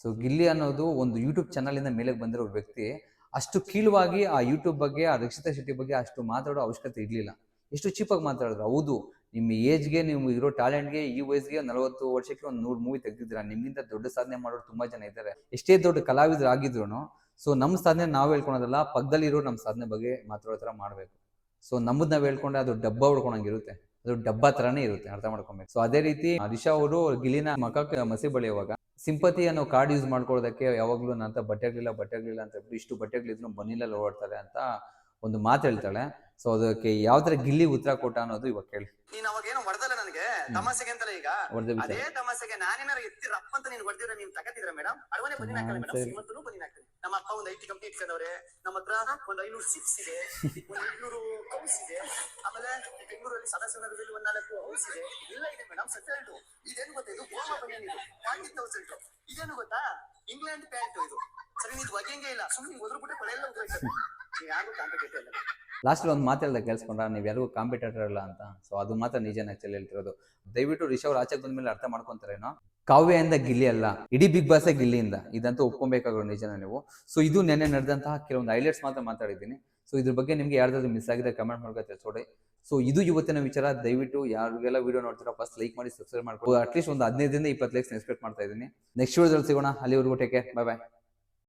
ಸೊ ಗಿಲ್ಲಿ ಅನ್ನೋದು ಒಂದು ಯೂಟ್ಯೂಬ್ ಚಾನಲ್ ಇಂದ ಮೇಲೆ ಬಂದಿರೋ ವ್ಯಕ್ತಿ, ಅಷ್ಟು ಕೀಳುವಾಗಿ ಆ ಯೂಟ್ಯೂಬ್ ಬಗ್ಗೆ, ಆ ರಕ್ಷಿತಾ ಶೆಟ್ಟಿ ಬಗ್ಗೆ ಅಷ್ಟು ಮಾತಾಡೋ ಅವಶ್ಯಕತೆ ಇರಲಿಲ್ಲ. ಎಷ್ಟು ಚೀಪಾಗಿ ಮಾತಾಡಿದ್ರು. ಹೌದು, ನಿಮ್ಮ ಏಜ್ಗೆ ನೀವು ಇರೋ ಟ್ಯಾಲೆಂಟ್ಗೆ ಈ ವಯಸ್ಸಿಗೆ ನಲವತ್ತು ವರ್ಷಕ್ಕೆ ಒಂದು ನೂರು ಮೂವಿ ತೆಗೆದಿದ್ದೀರಾ. ನಿಮ್ಮಿಂದ ದೊಡ್ಡ ಸಾಧನೆ ಮಾಡೋರು ತುಂಬಾ ಜನ ಇದ್ದಾರೆ. ಎಷ್ಟೇ ದೊಡ್ಡ ಕಲಾವಿದರು ಆಗಿದ್ರು ಸೊ ನಮ್ಮ ಸಾಧನೆ ನಾವು ಹೇಳ್ಕೊಳೋದಲ್ಲ, ಪಕ್ಕದಲ್ಲಿರೋ ನಮ್ಮ ಸಾಧನೆ ಬಗ್ಗೆ ಮಾತಾಡೋ ಥರ ಮಾಡಬೇಕು. ಸೊ ನಮ್ಮದು ನಾವು ಹೇಳ್ಕೊಂಡ್ರೆ ಅದು ಡಬ್ಬ ಹೊಡ್ಕೊಂಡಂಗಿರುತ್ತೆ ಅದು ಡಬ್ಬ ತರಾನೇ ಇರುತ್ತೆ, ಅರ್ಥ ಮಾಡ್ಕೊಬೇಕು. ಸೊ ಅದೇ ರೀತಿ ದಿಶಾ ಅವರು ಗಿಲಿನ ಮಕಕ್ಕೆ ಮಸಿ ಬಳಿಯುವಾಗ ಸಿಂಪತಿ ಅನ್ನೋ ಕಾರ್ಡ್ ಯೂಸ್ ಮಾಡ್ಕೊಳ್ಳೋದಕ್ಕೆ ಯಾವಾಗ್ಲೂ ನಂತ ಬಟ್ಟೆಗಳಿಲ್ಲ ಬಟ್ಟೆಗಳಿಲ್ಲ ಅಂತ ಹೇಳ್ಬಿಟ್ಟು ಇಷ್ಟು ಬಟ್ಟೆಗಳಿದ್ರು ಬನ್ನಿಲ್ಲ ಓಡ್ತಾರೆ ಅಂತ ಒಂದು ಮಾತು ಹೇಳ್ತಾಳೆ. ಸೊ ಅದಕ್ಕೆ ಯಾವ ತರ ಗಿಲ್ಲಿ ಉತ್ತರ ಕೊಟ್ಟ ಅನ್ನೋದು ಇವಾಗ ಕೇಳಿ. ನೀನ್ ಅವಾಗ ಏನೋ ತಮಾಸೆಗೆ ಅಂತಲ್ಲ ಈಗ? ಅದೇ ತಮಾಸೆಗೆ ನಾನೇನಾರ ಎತ್ತಿ ರಪ್ಪ ಅಂತ ನೀನ್ ಹೊಡೆದಿರ ನೀನ್ ತಗತಿದ್ರ ಮೇಡಮ್ ಅಡವನೆ ಬನ್ನಿ ಹಾಕಲ್ಲ ಮೇಡಮ್. ಶ್ರೀಮಂತನು ಬನ್ನಿ ಹಾಕ್ತೀನಿ ನಮ್ಮ ಅಪ್ಪ ಒಂದ್ ಐಟಿ ಕಂಪ್ನಿ ಇಟ್ಕೊಂಡವ್ರೆ ನಮ್ಮ ಹತ್ರ ಒಂದ್ ಐನೂರು ಸಿಪ್ಸ್ ಇದೆ ಒಂದ್ ಐನೂರು ಹೌಸ್ ಇದೆ ಆಮೇಲೆ ಬೆಂಗಳೂರಲ್ಲಿ ಸದಾಶಿವನಗರದಲ್ಲಿ ಒಂದ್ ನಾಲ್ಕು ಹೌಸ್ ಇದೆ. ಎಲ್ಲ ಇದೆ ಮೇಡಮ್ ಸೆಟಲ್ಡ್ ಇದೇನು ಗೊತ್ತಾ ಇದು? ಗೋವಾ ಬನ್ನಿ ಇದು. ಫಾರ್ಟಿ ತೌಸಂಡ್ ಇದೇನು ಗೊತ್ತಾ? ಇಂಗ್ಲೆಂಡ್ ಪ್ಯಾಂಟ್ ಇದು. ಸರಿ ನೀನ್ ಒಗೆಂಗೆ ಇಲ್ಲ. ಸುಮ್ಮನೆ ಒದ್ರುಬಿಟ್ಟೆ ಕೊಳೆ ಎಲ್ಲ ನೀವ್ ಯಾರು ಕಾಂಪಿಟೇಟ್ ಇಲ್ಲ. ಲಾಸ್ಟ್ ಒಂದು ಮಾತೆಲ್ಲ ಕೇಳಿಸ್ಕೊಂಡ್ರ? ನೀವು ಯಾರಿಗೂ ಕಾಂಪಿಟೇಟರ್ ಇಲ್ಲ ಅಂತ. ಸೊ ಅದು ಮಾತ್ರ ನಿಜನ ಆಕ್ಚುಲಿ ಹೇಳ್ತಿರೋದು. ದಯವಿಟ್ಟು ರಿಷವ್ ಆಚೆಗೆ ಬಂದ ಮೇಲೆ ಅರ್ಥ ಮಾಡ್ಕೊಂತಾರೇನೋ? ಕಾವ್ಯದಿಂದ ಗಿಲ್ಲಿ ಅಲ್ಲ. ಇಡೀ ಬಿಗ್ ಬಾಸ್ ಗಿಲ್ಲಿಯಿಂದ. ಇದಂತೂ ಒಪ್ಕೊಬೇಕಾಗೋ ನಿಜನ ನೀವು. ಸೊ ಇದು ನೆನ್ನೆ ನಡೆದಂತಹ ಕೆಲವೊಂದು ಹೈಲೈಟ್ಸ್ ಮಾತ್ರ ಮಾತಾಡಿದ್ದೀನಿ. ಸೊ ಇದ್ರ ಬಗ್ಗೆ ನಿಮ್ಗೆ ಯಾರ್ದಾದ್ರು ಮಿಸ್ ಆಗಿದೆ ಕಮೆಂಟ್ ಮಾಡ್ಕೊ ತಿಳಿಸೋಡಿ ಸೊ ಇದು ಇವತ್ತಿನ ವಿಚಾರ. ದಯವಿಟ್ಟು ಯಾರಿಗೆಲ್ಲ ವಿಡಿಯೋ ನೋಡ್ತೀರಾ ಫಸ್ಟ್ ಲೈಕ್ ಮಾಡಿ ಸಬ್ಸ್ಕ್ರೈಬ್ ಮಾಡ್ಕೊ. ಅಟ್ಲೀಸ್ಟ್ ಒಂದು ಹದಿನೈದರಿಂದ ಇಪ್ಪತ್ತು ಲೈಕ್ಸ್ ಎಕ್ಸ್ಪೆಕ್ಟ್ ಮಾಡ್ತಾ ಇದ್ದೀನಿ. ನೆಕ್ಸ್ಟ್ ವಿಡಿಯೋದಲ್ಲಿ ಸಿಗೋಣ. ಅಲ್ಲಿವರೆಗೂ ಟೇಕೆ ಬಾಯ್ ಬಾಯ್